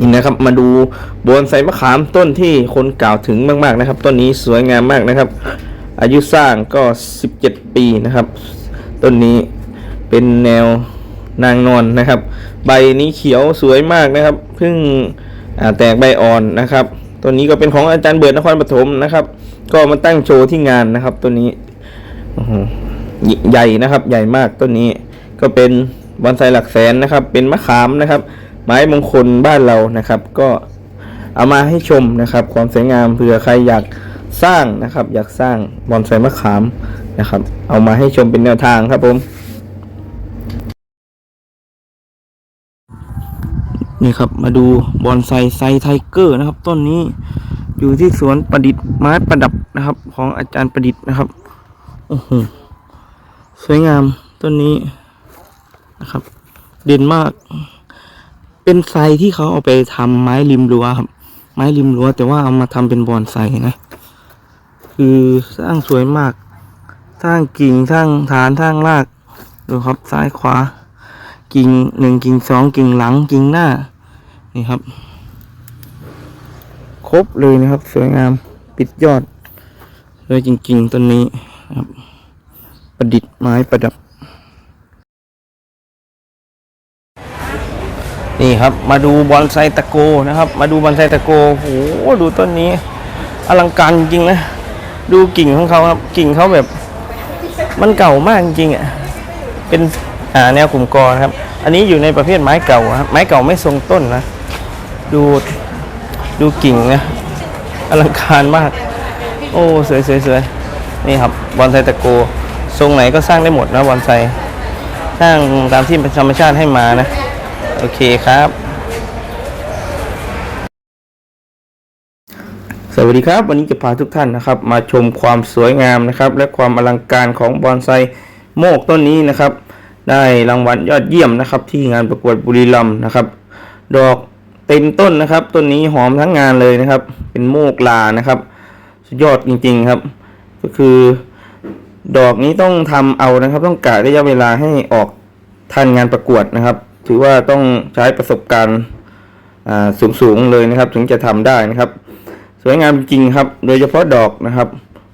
นี่นะครับมาดูบอนไซมะขามต้นที่คนกล่าวถึงมากๆนะครับ ต้นนี้สวยงามมากนะครับ อายุสร้างก็ 17 ปีนะครับ ต้นนี้เป็นแนวนางนอนนะครับ ใบนี้เขียวสวยมากนะครับเพิ่งแตกใบอ่อนนะครับต้นนี้ก็เป็นของอาจารย์เบิร์ดนครปฐมนะครับ ก็มาตั้งโชว์ที่งานนะครับต้นนี้ใหญ่นะครับ ใหญ่มากต้นนี้ก็เป็นบอนไซหลักแสนนะครับ เป็นมะขามนะครับ ไม้มงคลบ้านเรานะครับ ก็เอามาให้ชมนะครับ ความสวยงามเผื่อใครอยากสร้างนะครับ อยากสร้างบอนไซมะขามนะครับ เอามาให้ชมเป็นแนวทางครับผมนี่ครับมาดูบอนไซไซไทเกอร์นะครับ ต้นนี้อยู่ที่สวนประดิษฐ์ไม้ประดับนะครับ ของอาจารย์ประดิษฐ์นะครับโอ้โหสวยงามต้นนี้นะครับ เด่นมาก เป็นไซที่เขาเอาไปทำไม้ริมรั้วครับ ไม้ริมรั้วแต่ว่าเอามาทำเป็นบอนไซนะ คือสร้างสวยมาก สร้างกิ่งสร้างฐานสร้างรากดูครับซ้ายขวา กิ่งหนึ่งกิ่งสองกิ่งหลังกิ่งหน้า นี่ครับ ครบเลยนะครับ สวยงามปิดยอดเลยจริงๆต้นนี้ครับ ประดิษฐ์ไม้ประดับ นี่ครับมาดูบอนไซตะโกนะครับ มาดูบอนไซตะโกโอ้โหดูต้นนี้ อลังการจริงนะดูกิ่งของเขาครับกิ่งเขาแบบ มันเก่ามากจริงอะเป็นอ่าแนวกลุ่มกอนะครับ อันนี้อยู่ในประเภทไม้เก่าครับไม้เก่าไม่ทรงต้นนะ ดูดูกิ่งนะอลังการมาก โอ้สวยสวยสวยนี่ครับบอนไซตะโกทรงไหนก็สร้างได้หมดนะบอนไซสร้างตามที่ธรรมชาติให้มานะ โอเคครับ สวัสดีครับ วันนี้จะพาทุกท่านนะครับ มาชมความสวยงามนะครับ และความอลังการของบอนไซโมกต้นนี้นะครับ ได้รางวัลยอดเยี่ยมนะครับ ที่งานประกวดบุรีรัมย์นะครับ ดอกเต็มต้นนะครับต้นนี้หอมทั้งงานเลยนะครับ เป็นโมกลานะครับ สุดยอดจริง ๆครับ ก็คือดอกนี้ต้องทำเอานะครับ ต้องกะระยะเวลาให้ออกทันงานประกวดนะครับ ถือว่าต้องใช้ประสบการณ์สูงสูงๆเลยนะครับ ถึงจะทำได้นะครับ สวยงามจริงครับ โดยเฉพาะดอกนะครับ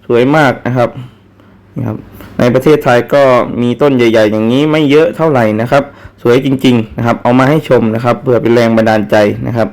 สวยมากนะครับนะครับ ในประเทศไทยก็มีต้นใหญ่ ๆ อย่างนี้ไม่เยอะเท่าไหร่นะครับ สวยจริง ๆ นะครับ เอามาให้ชมนะครับเพื่อเป็นแรงบันดาลใจนะครับ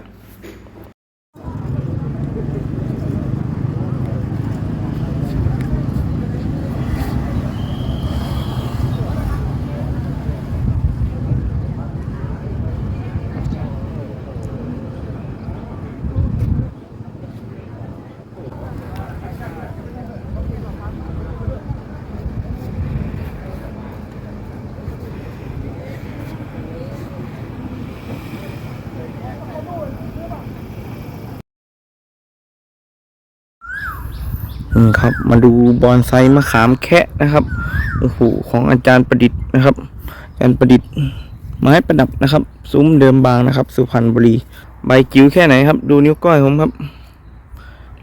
มครับ มาดูบอนไซมะขามแคะนะครับโอ้โหของอาจารย์ประดิษฐ์นะครับ อาจารย์ประดิษฐ์ไม้ประดับนะครับ ซุ้มเดิมบางนะครับ สุพรรณบุรี ใบจิ๋วแค่ไหนครับ ดูนิ้วก้อยผมครับ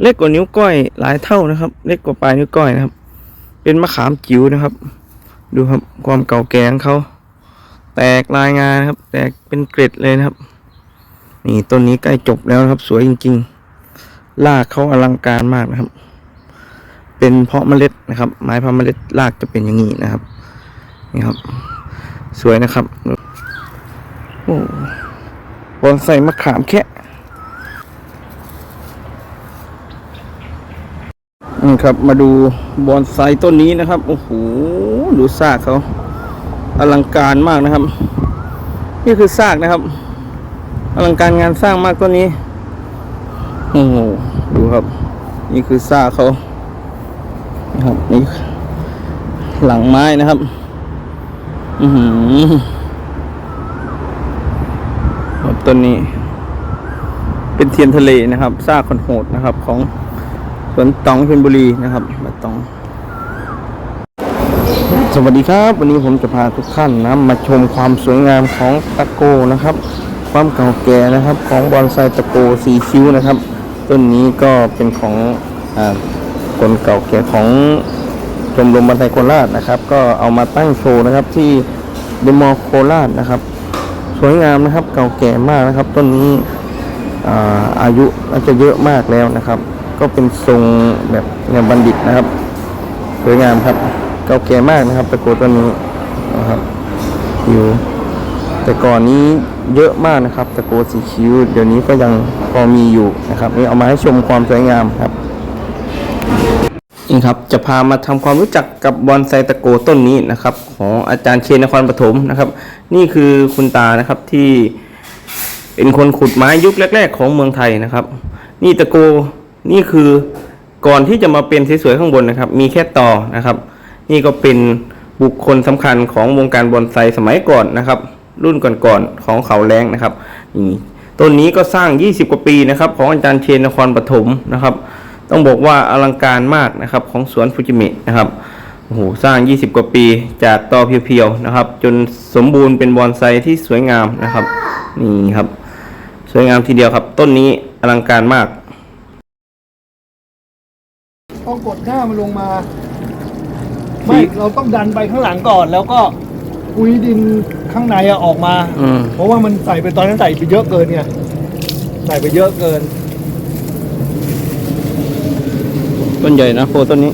เล็กกว่านิ้วก้อยหลายเท่านะครับ เล็กกว่าปลายนิ้วก้อยนะครับ เป็นมะขามจิ๋วนะครับ ดูครับความเก่าแก่ของเขาแตกลายงานนะครับ แตกเป็นเกร็ดเลยนะครับ นี่ต้นนี้ใกล้จบแล้วนะครับ สวยจริงๆรากเขาอลังการมากนะครับ เป็นเพาะเมล็ดนะครับ ไม้เพาะเมล็ดรากจะเป็นอย่างนี้นะครับ นี่ครับ สวยนะครับโอ้บอนไซมะขามแค่นี่ครับ มาดูบอนไซต้นนี้นะครับ โอ้โห ดูซากเขาอลังการมากนะครับ นี่คือซากนะครับ อลังการงานสร้างมากต้นนี้ โอ้โห ดูครับ นี่คือซากเขา นะครับ นี่หลังไม้นะครับ อือหือครับต้นนี้ เป็นเทียนทะเลนะครับซากคนโหดนะครับ ของสวนตองชลบุรีนะครับมาตองสวัสดีครับ วันนี้ผมจะพาทุกท่านนะมาชมความสวยงามของตะโกนะครับ ความเก่าแก่นะครับ ของบอนไซตะโกสีคิ้วนะครับ ต้นนี้ก็เป็นของอ่า คนเก่าแก่ของชมรมบันไดโคราชนะครับ ก็เอามาตั้งโชว์นะครับที่เดมอลโคราชนะครับ สวยงามนะครับ เก่าแก่มากนะครับ ต้นนี้อาอายุน่าจะเยอะมากแล้วนะครับ ก็เป็นทรงแบบแนวบัณฑิตนะครับ สวยงามครับ เก่าแก่มากนะครับตะโกต้นนี้นะครับอยู่แต่ก่อนนี้เยอะมากนะครับตะโกสีคิ้วเดี๋ยวนี้ก็ยังพอมีอยู่นะครับนี่เอามาให้ชมความสวยงามครับ นี่ครับจะพามาทำความรู้จักกับบอนไซตะโกต้นนี้นะครับ ของอาจารย์เชนนครปฐมนะครับ นี่คือคุณตานะครับที่เป็นคนขุดไม้ยุคแรก ๆ ของเมืองไทยนะครับ นี่ตะโกนี่คือก่อนที่จะมาเป็นสวยๆข้างบนนะครับ มีแค่ต่อนะครับ นี่ก็เป็นบุคคลสำคัญของวงการบอนไซสมัยก่อนนะครับ รุ่นก่อนๆของเขาแรงนะครับนี่ต้นนี้ก็สร้าง 20 กว่าปีนะครับ ของอาจารย์เชนนครปฐมนะครับ ต้องบอกว่าอลังการมากนะครับของสวนฟูจิเมะนะครับโอ้โหสร้าง 20 กว่าปีจากตอเพียวๆนะครับ จนสมบูรณ์เป็นบอนไซที่สวยงามนะครับนี่ครับ สวยงามทีเดียวครับ ต้นนี้อลังการมากต้องกดหน้ามันลงมา ไม่เราต้องดันไปข้างหลังก่อน แล้วก็ปุยดินข้างในอะออกมา อืมเพราะว่ามันใส่ไปตอนนั้นใส่ไปเยอะเกินไงใส่ไปเยอะเกิน ต้นใหญ่นะโพต้นนี้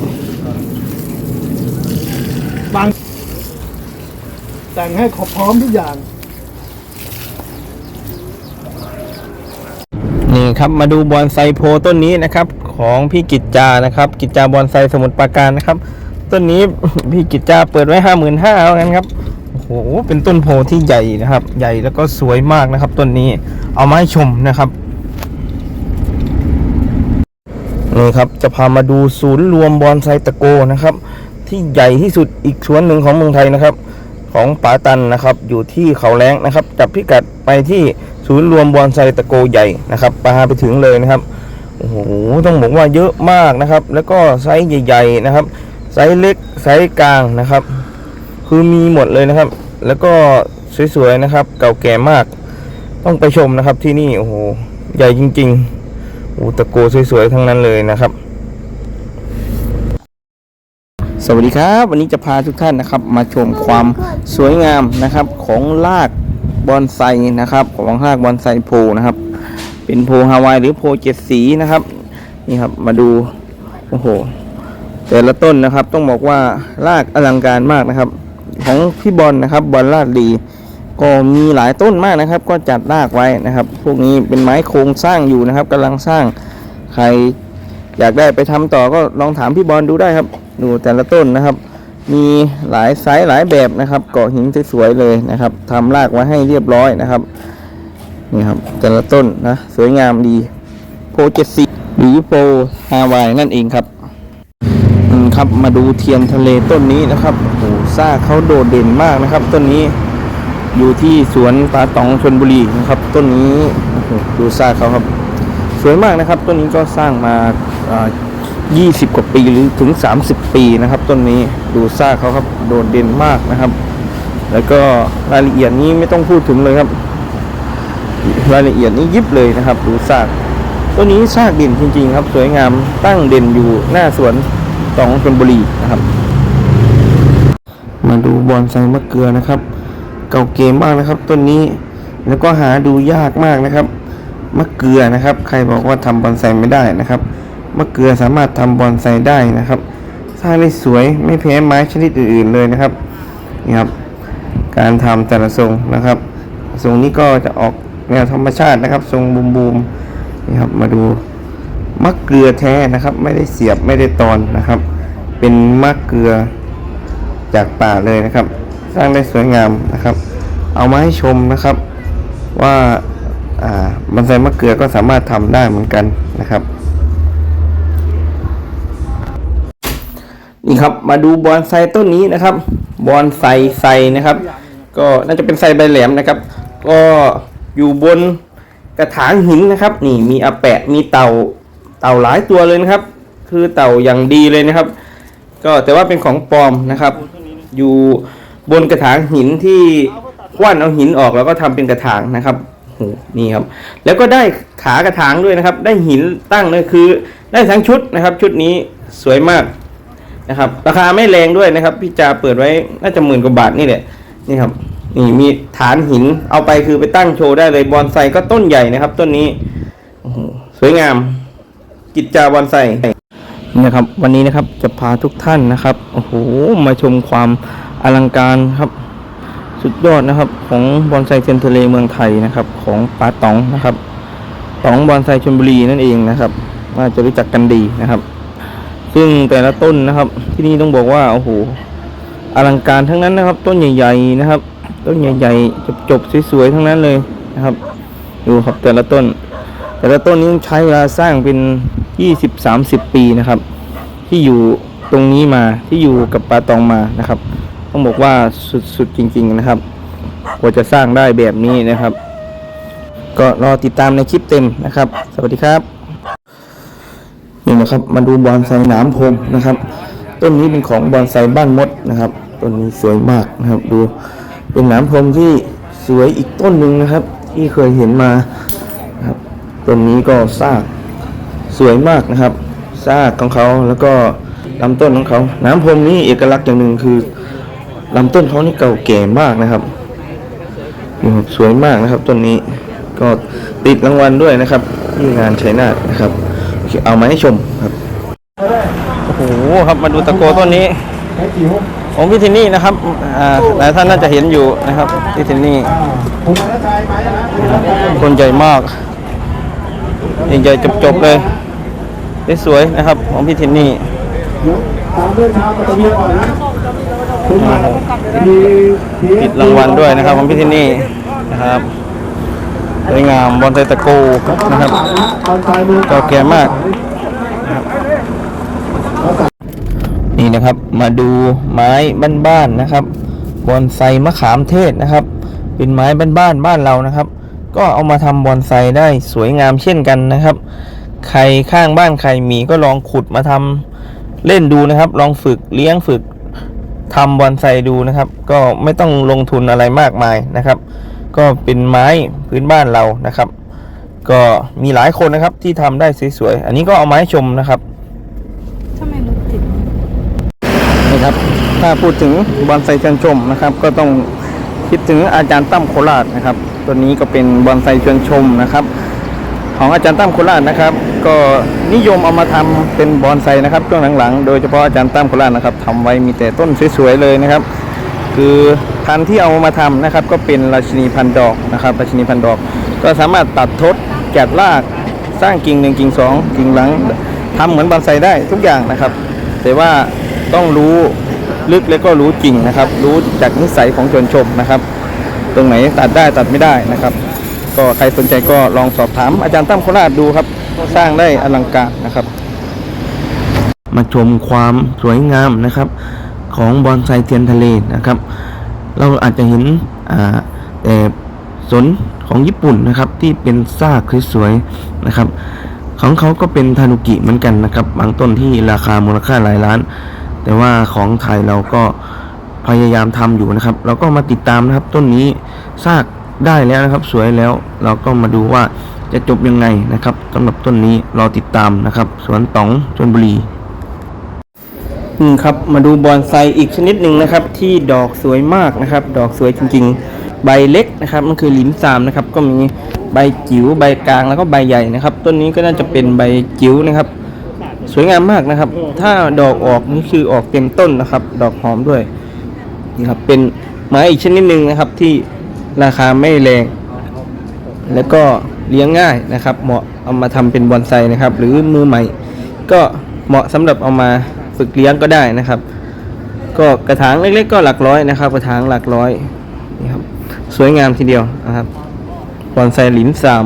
บาง แต่งให้ครบพร้อมทุกอย่าง นี่ครับมาดูบอนไซโพต้นนี้นะครับ ของพี่กิจจานะครับ กิจจาบอนไซสมุทรปราการนะครับ ต้นนี้พี่กิจจาเปิดไว้ห้าหมื่นห้าแล้วกันครับโอ้โห เป็นต้นโพที่ใหญ่นะครับ ใหญ่แล้วก็สวยมากนะครับ ต้นนี้ เอามาให้ชมนะครับ นี่ครับจะพามาดูศูนย์รวมบอนไซตะโกนะครับ ที่ใหญ่ที่สุดอีกสวนหนึ่งของเมืองไทยนะครับ ของป๋าตันนะครับ อยู่ที่เขาแรงนะครับ จับพิกัดไปที่ศูนย์รวมบอนไซตะโกใหญ่นะครับพาไปถึงเลยนะครับโอ้โหต้องบอกว่าเยอะมากนะครับ แล้วก็ไซส์ใหญ่ๆนะครับไซส์เล็กไซส์กลางนะครับ คือมีหมดเลยนะครับ แล้วก็สวยๆนะครับ เก่าแก่มาก ต้องไปชมนะครับที่นี่โอ้โหใหญ่จริง ๆ อ้ตะโกสวยๆ ทั้งนั้นเลยนะครับ สวัสดีครับ วันนี้จะพาทุกท่านนะครับ มาชมความสวยงามนะครับของรากบอนไซนะครับ ของรากบอนไซโพนะครับ เป็นโพฮาวายหรือโพเจ็ดสีนะครับนี่ครับมาดูโอ้โหแต่ละต้นนะครับต้องบอกว่ารากอลังการมากนะครับ ของพี่บอลนะครับบอลลาดดี ก็มีหลายต้นมากนะครับ ก็จัดรากไว้นะครับ พวกนี้เป็นไม้โครงสร้างอยู่นะครับกำลังสร้างใครอยากได้ไปทำต่อก็ลองถามพี่บอลดูได้ครับ ดูแต่ละต้นนะครับ มีหลายไซส์หลายแบบนะครับ เกาะหินสวยๆเลยนะครับทำรากไว้ให้เรียบร้อยนะครับนี่ครับแต่ละต้นนะสวยงามดีโพเจ็ดสิหรือโพฮาวายนั่นเองครับอืมครับมาดูเทียนทะเลต้นนี้นะครับโอ้ซ่ากเขาโดดเด่นมากนะครับต้นนี้ อยู่ที่สวนป่าตองชนบุรีนะครับ ต้นนี้ดูซ่ากเขาครับ สวยมากนะครับ ต้นนี้ก็สร้างมา20 กว่าปีหรือถึง 30 ปีนะครับ ต้นนี้ดูซากเขาครับโดดเด่นมากนะครับ แล้วก็รายละเอียดนี้ไม่ต้องพูดถึงเลยครับ รายละเอียดนี้ยิบเลยนะครับ ดูซากต้นนี้ซากเด่นจริง ๆ ครับ สวยงามตั้งเด่นอยู่หน้าสวนสองชนบุรีนะครับ มาดูบอนไซมะเกลือนะครับ เก่าเกมมากนะครับต้นนี้แล้วก็หาดูยากมากนะครับมะเกลือนะครับ ใครบอกว่าทำบอนไซไม่ได้นะครับมะเกลือสามารถทำบอนไซได้นะครับ สร้างได้สวยไม่แพ้ไม้ชนิดอื่นๆเลยนะครับนี่ครับ การทำแต่ละทรงนะครับ ทรงนี้ก็จะออกแนวธรรมชาตินะครับ ทรงบูมๆนี่ครับมาดูมะเกลือแท้นะครับ ไม่ได้เสียบไม่ได้ตอนนะครับ เป็นมะเกลือจากป่าเลยนะครับ สร้างได้สวยงามนะครับ เอามาให้ชมนะครับว่าบอนไซมะเกลือก็สามารถทำได้เหมือนกันนะครับนี่ครับมาดูบอนไซต้นนี้นะครับ บอนไซไซนะครับ ก็น่าจะเป็นไซใบแหลมนะครับ ก็อยู่บนกระถางหินนะครับ นี่มีอาแปะมีเต่าเต่าหลายตัวเลยนะครับ คือเต่าอย่างดีเลยนะครับ ก็แต่ว่าเป็นของปลอมนะครับ อยู่ บนกระถางหินที่คว้านเอาหินออกแล้วก็ทำเป็นกระถางนะครับโหนี่ครับ แล้วก็ได้ขากระถางด้วยนะครับ ได้หินตั้งเลยคือ ได้ทั้งชุดนะครับ ชุดนี้สวยมากนะครับ ราคาไม่แรงด้วยนะครับ พี่จาเปิดไว้น่าจะหมื่นกว่าบาทนี่แหละนี่ครับนี่มีฐานหินเอาไปคือไปตั้งโชว์ได้เลยบอนไซก็ต้นใหญ่นะครับต้นนี้สวยงามกิจจาบอนไซนี่นะครับ วันนี้นะครับจะพาทุกท่านนะครับโอ้โหมาชมความ อลังการครับ สุดยอดนะครับ ของบอนไซเทียนทะเลเมืองไทยนะครับ ของป้าต๋องนะครับต๋องบอนไซชลบุรีนั่นเองนะครับน่าจะรู้จักกันดีนะครับ ซึ่งแต่ละต้นนะครับ ที่นี่ต้องบอกว่าโอ้โหอลังการทั้งนั้นนะครับ ต้นใหญ่ๆนะครับ ต้นใหญ่ๆจบๆสวยๆทั้งนั้นเลยนะครับ ดูครับแต่ละต้น แต่ละต้นนี้ใช้เวลาสร้างเป็น20-30ปีนะครับ ที่อยู่ตรงนี้มาที่อยู่กับปาตองมานะครับ ต้องบอกว่าสุดๆจริง ๆนะครับกว่าจะสร้างได้แบบนี้นะครับ ก็รอติดตามในคลิปเต็มนะครับ สวัสดีครับนี่นะครับมาดูบอนไซหนามพรมนะครับ ต้นนี้เป็นของบอนไซบ้านมดนะครับต้นนี้สวยมากนะครับ ดูเป็นหนามพรมที่สวยอีกต้นหนึ่งนะครับ ที่เคยเห็นมาครับต้นนี้ก็ซากสวยมากนะครับซากของเขาแล้วก็ลำต้นของเขาหน้ำพรมนี้เอกลักษณ์อย่างหนึ่งคือ ลำต้นเขานี่เก่าแก่มากนะครับนี่ครับสวยมากนะครับต้นนี้ก็ติดรางวัลด้วยนะครับที่งานชัยนาทนะครับเอามาให้ชมครับโอ้โหครับมาดูตะโกต้นนี้ของพี่ทินนี่นะครับอ่าหลายท่านน่าจะเห็นอยู่นะครับพี่ทินนี่ผมมาแล้วชายไหมนะคนใหญ่มากใหญ่จบๆเลยสวยนะครับของพี่ทินนี่ตามด้วยน้ำมาตะเกียก่อนนะ ติดรางวัลด้วยนะครับของพี่ทินนี่นะครับสวยงามบอลไซตะโกนะครับเก่าแก่มาก นี่นะครับมาดูไม้บ้านๆนะครับบอนไซมะขามเทศนะครับ เป็นไม้บ้านๆบ้านเรานะครับ ก็เอามาทำบอนไซได้สวยงามเช่นกันนะครับ ใครข้างบ้านใครมีก็ลองขุดมาทำเล่นดูนะครับ ลองฝึกเลี้ยงฝึก ทำบอนไซดูนะครับ ก็ไม่ต้องลงทุนอะไรมากมายนะครับ ก็เป็นไม้พื้นบ้านเรานะครับ ก็มีหลายคนนะครับที่ทำได้สวยๆอันนี้ก็เอามาให้ชมนะครับทำไมรถติดนี่ครับ ถ้าพูดถึงบอนไซชวนชมนะครับ ก็ต้องคิดถึงอาจารย์ตั้มโคราชนะครับ ตัวนี้ก็เป็นบอนไซชวนชมนะครับ ของอาจารย์ตั้มโคราชนะครับ ก็นิยมเอามาทำเป็นบอนไซนะครับช่วงหลังๆ โดยเฉพาะอาจารย์ตั้มโคราชนะครับทำไว้มีแต่ต้นสวยๆเลยนะครับ คือพันธุ์ที่เอามาทำนะครับ ก็เป็นราชินีพันดอกนะครับ ราชินีพันดอก ก็สามารถตัดทดแกะรากสร้างกิ่งหนึ่งกิ่งสองกิ่งหลังทำเหมือนบอนไซได้ทุกอย่างนะครับ แต่ว่าต้องรู้ลึกและก็รู้จริงนะครับ รู้จากนิสัยของชนชมนะครับ ตรงไหนตัดได้ตัดไม่ได้นะครับ ก็ใครสนใจก็ลองสอบถามอาจารย์ตั้มโคราชดูครับ สร้างได้อลังการนะครับ มาชมความสวยงามนะครับ ของบอนไซเทียนทะเลนะครับ เราอาจจะเห็นอ่าแต่สนของญี่ปุ่นนะครับที่เป็นซากสวยๆนะครับ ของเขาก็เป็นทานุกิเหมือนกันนะครับบางต้นที่ราคามูลค่าหลายล้าน แต่ว่าของไทยเราก็พยายามทำอยู่นะครับ เราก็มาติดตามนะครับต้นนี้ซาก ได้แล้วนะครับ สวยแล้วเราก็มาดูว่าจะจบยังไงนะครับสำหรับต้นนี้รอติดตามนะครับ สวนต๋องชนบุรีอืมครับมาดูบอนไซอีกชนิดหนึ่งนะครับ ที่ดอกสวยมากนะครับ ดอกสวยจริง ๆ ใบเล็กนะครับมันคือลิ้นสามนะครับ ก็มีใบจิ๋วใบกลางแล้วก็ใบใหญ่นะครับ ต้นนี้ก็น่าจะเป็นใบจิ๋วนะครับ สวยงามมากนะครับ ถ้าดอกออกนี่คือออกเต็มต้นนะครับ ดอกหอมด้วยนี่ครับเป็นไม้อีกชนิดหนึ่งนะครับที่ ราคาไม่แรง แล้วก็เลี้ยงง่ายนะครับ เหมาะเอามาทำเป็นบอนไซนะครับ หรือมือใหม่ ก็เหมาะสำหรับเอามาฝึกเลี้ยงก็ได้นะครับ ก็กระถางเล็กๆก็หลักร้อยนะครับ กระถางหลักร้อยนี่ครับสวยงามทีเดียวนะครับบอนไซหลินสาม